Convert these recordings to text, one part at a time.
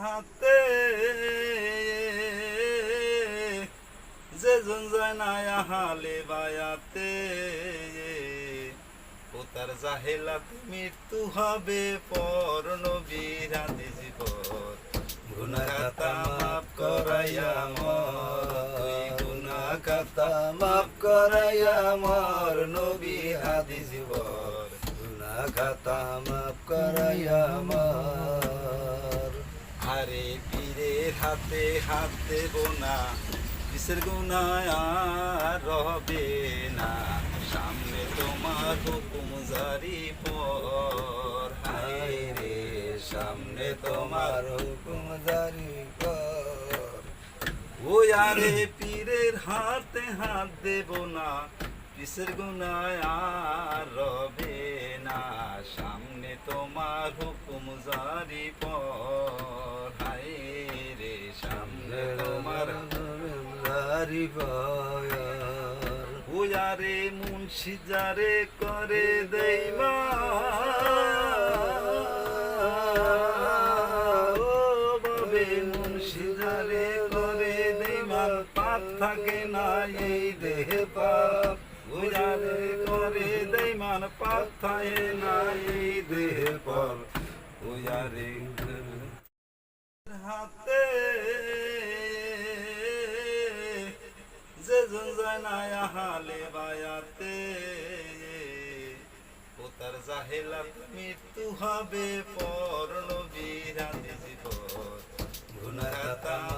হাতে যে জন যায় না হালে বায়াতে, ও তার জাহেলাত মৃত্যু হবে পর নবীর আদি জীবন। গুনাহগাতা মাফ করাইয়া মর, তুই গুনাহগাতা মাফ করাইয়া মর নবী আদি জীবন। গুনাহগাতা মাফ করাইয়া মর। আরে পীরের হাতে হাত দেব না, কিসের আর রবে না। সামনে তোমার হুকুম জারি পর, হায় রে, সামনে তোমার হুকুম জারি পর। ও আরে পীরের হাতে হাত দেব না, কিসের আর রবে না। সামনে তোমার হুকুম জারি পর জারি উজারে মুন্সি যারে করে দেইমা থাকে না এই দেহে পাপ। উজারে করে দেইমান পাপ থাকে না এই দেহে পাপ। উজারে হাতে যে জন যায় হালে বায়াতে, ও তার জাহেলাত মৃত্যু হবে পর নবীর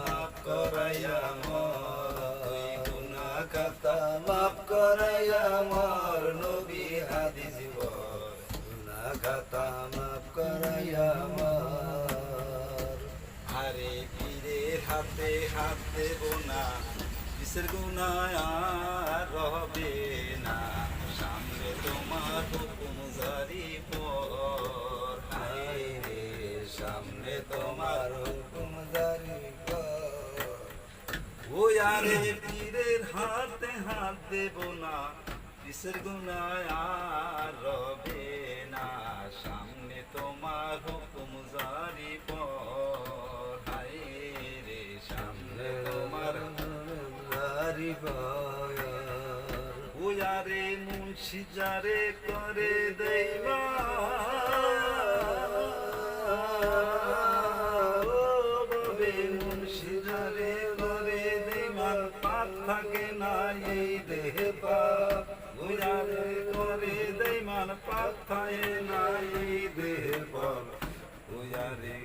মাফ করাইয়া মর তুই গুনাহগাতা মাফ করাইয়া মর নবী আদি জীবন গুনাহগাতা মাফ করাইয়া মর। আরে হাতে হাত দেব না কিসের গুনায় আর রবে না। সামনে তোমার হুকুম জারি পর রে, সামনে তোমার হুকুম জারি ও আরে পীরের হাতে হাত দেব না। কিসের গুনায় আর রবে না। সামনে তোমার হুকুম উজারে মুন্সি যারে করে দৈবা মুন্সি যারে করে দৈবার পাপ থাকে না এই দেহে পাপ। উজারে করে দৈমান পাপ থাকে না এই দেহে পাপ। উজারে